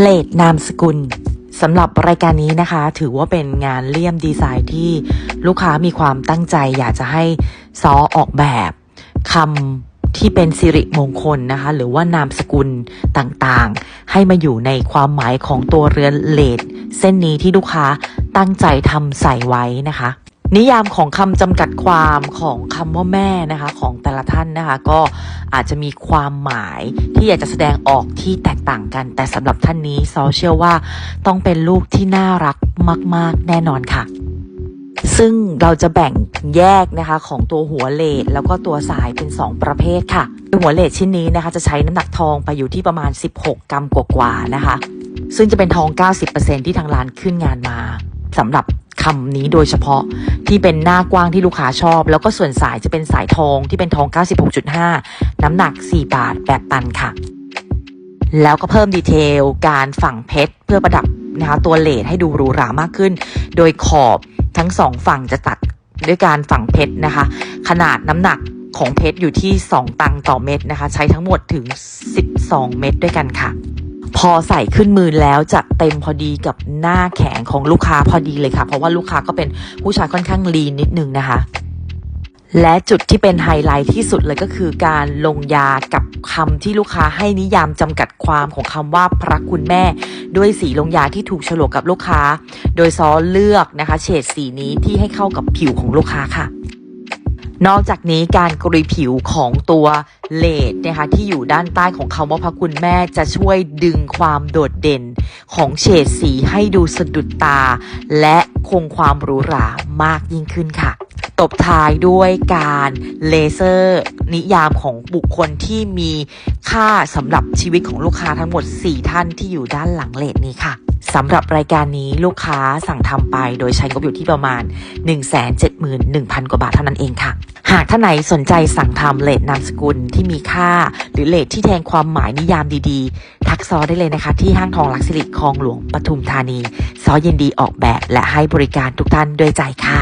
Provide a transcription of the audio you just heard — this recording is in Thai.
เลดนามสกุลสำหรับรายการนี้นะคะ ถือว่าเป็นงานเลี่ยมดีไซน์ที่ลูกค้ามีความตั้งใจ อยากจะให้ซอออกแบบคำที่เป็นสิริมงคลนะคะ หรือว่านามสกุลต่างๆ ให้มาอยู่ในความหมายของตัวเรือนเลดเส้นนี้ที่ลูกค้าตั้งใจทำใส่ไว้นะคะ นิยามของคำจำกัดความของคำว่าแม่นะคะ ของแต่ละท่านนะคะ ก็อาจจะมีความหมายที่อยากจะแสดงออกที่แตกต่างกัน แต่สำหรับท่านนี้ซอเชื่อว่าต้องเป็นลูกที่น่ารักมาก ๆ แน่นอนค่ะซึ่งเราจะแบ่งแยกนะคะของตัวหัวเลดแล้วก็ตัวสายเป็น 2 ประเภทค่ะ หัวเลดชิ้นนี้นะคะจะใช้น้ำหนักทองไปอยู่ที่ประมาณ 16 กรัมกว่าๆนะคะ ซึ่งจะเป็นทอง 90%ที่ทางร้านขึ้นงานมาสำหรับคำนี้โดยเฉพาะ ที่เป็นหน้ากว้างที่ลูกค้าชอบ แล้วก็ส่วนสายจะเป็นสายทองที่เป็นทอง 96.5 น้ำหนัก 4 บาท แบบตันค่ะ แล้วก็เพิ่มดีเทลการฝังเพชรเพื่อประดับนะคะตัวเลดให้ดูหรูหรามากขึ้น โดยขอบทั้งสองฝั่งจะตัดด้วยการฝังเพชรนะคะ ขนาดน้ำหนักของเพชรอยู่ที่ 2 ตังต่อเม็ดนะคะ ใช้ทั้งหมดถึง 12 เม็ดด้วยกันค่ะ พอใส่ขึ้นมือแล้วจะเต็มพอดีกับหน้าแขนของลูกค้าพอดีเลยค่ะ เพราะว่าลูกค้าก็เป็นผู้ชายค่อนข้างลีนนิดนึงนะคะ และจุดที่เป็นไฮไลท์ที่สุดเลยก็คือการลงยากับคำที่ลูกค้าให้นิยามจำกัดความของคำว่าพระคุณแม่ ด้วยสีลงยาที่ถูกฉลกกับลูกค้า โดยซอเลือกนะคะ เฉดสีนี้ที่ให้เข้ากับผิวของลูกค้าค่ะ นอกจากนี้การกรีผิวของตัวเลดนะคะที่อยู่ด้านใต้ของคำว่าพระคุณแม่จะช่วยดึงความโดดเด่นของเฉดสีให้ดูสะดุดตา และคงความหรูหรามากยิ่งขึ้นค่ะ ตบท้ายด้วยการเลเซอร์ นิยามของบุคคลที่มีค่าสำหรับชีวิตของลูกค้าทั้งหมด 4 ท่านที่อยู่ด้านหลังเลดนี้ค่ะสำหรับรายการนี้ลูกค้าสั่งทำไปโดยใช้งบอยู่ที่ประมาณ 171,000 กว่าบาทเท่านั้นเองค่ะ หากท่านไหนสนใจสั่งทำเลดนามสกุลที่มีค่า หรือเลดที่แทนความหมายนิยามดีๆ ทักซอได้เลยนะคะ ที่ห้างทองลักสิริคลองหลวงปทุมธานี ซอยินดีออกแบบและให้บริการทุกท่านด้วยใจค่ะ